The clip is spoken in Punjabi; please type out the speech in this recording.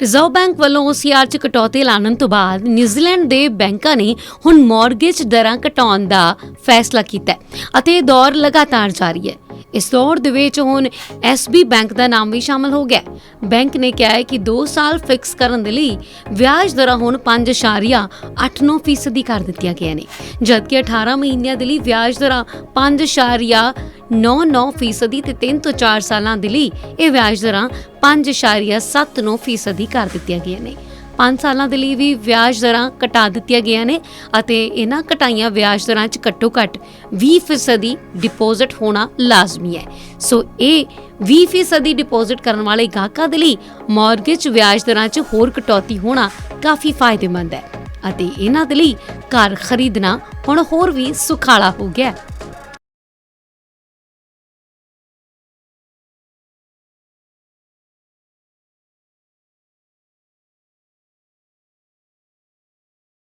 ਰਿਜ਼ਰਵ ਬੈਂਕ ਵੱਲੋਂ OCR ਚ ਕਟੌਤੀ ਐਲਾਨਣ ਤੋਂ ਬਾਅਦ ਨਿਊਜ਼ੀਲੈਂਡ ਦੇ ਬੈਂਕਾਂ ਨੇ ਹੁਣ ਮਾਰਗੇਜ ਦਰਾਂ ਘਟਾਉਣ ਦਾ ਫੈਸਲਾ ਕੀਤਾ ਹੈ ਅਤੇ ਇਹ ਦੌਰ ਲਗਾਤਾਰ ਜਾਰੀ ਹੈ। ਇਸ ਦੌਰ ਦੇ ਵਿੱਚ ਹੁਣ SB ਬੈਂਕ ਦਾ ਨਾਮ ਵੀ ਸ਼ਾਮਲ ਹੋ ਗਿਆ। ਬੈਂਕ ਨੇ ਕਿਹਾ ਹੈ ਕਿ 2 ਸਾਲ ਫਿਕਸ ਕਰਨ ਦੇ ਲਈ ਵਿਆਜ ਦਰਾਂ ਹੁਣ 5.89% ਫੀਸਦੀ ਕਰ ਦਿੱਤੀਆਂ ਗਈਆਂ ਨੇ, ਜਦਕਿ 18 ਮਹੀਨਿਆਂ ਦੇ ਲਈ ਵਿਆਜ ਦਰਾਂ 5.99% ਫੀਸਦੀ ਤੇ 3 ਤੋਂ 4 ਸਾਲਾਂ ਦੇ ਲਈ ਇਹ ਵਿਆਜ ਦਰਾਂ 5.79% ਫੀਸਦੀ ਕਰ ਦਿੱਤੀਆਂ ਗਈਆਂ ਨੇ। 5 ਸਾਲਾਂ ਦੇ ਲਈ ਵੀ ਵਿਆਜ ਦਰਾਂ ਘਟਾ ਦਿੱਤੀਆਂ ਗਈਆਂ ਨੇ ਅਤੇ ਇਹਨਾਂ ਘਟਾਈਆਂ ਵਿਆਜ ਦਰਾਂ 'ਚ ਘੱਟੋ ਘੱਟ 20% ਡਿਪੋਜ਼ਿਟ ਹੋਣਾ ਲਾਜ਼ਮੀ ਹੈ। ਸੋ ਇਹ 20% ਡਿਪੋਜ਼ਿਟ ਕਰਨ ਵਾਲੇ ਗਾਹਕਾਂ ਦੇ ਲਈ ਮਾਰਗੇਜ ਵਿਆਜ ਦਰਾਂ 'ਚ ਹੋਰ ਕਟੌਤੀ ਹੋਣਾ ਕਾਫੀ ਫਾਇਦੇਮੰਦ ਹੈ ਅਤੇ ਇਹਨਾਂ ਦੇ ਲਈ ਘਰ ਖਰੀਦਣਾ ਹੁਣ ਹੋਰ ਵੀ ਸੁਖਾਲਾ ਹੋ ਗਿਆ ਹੈ।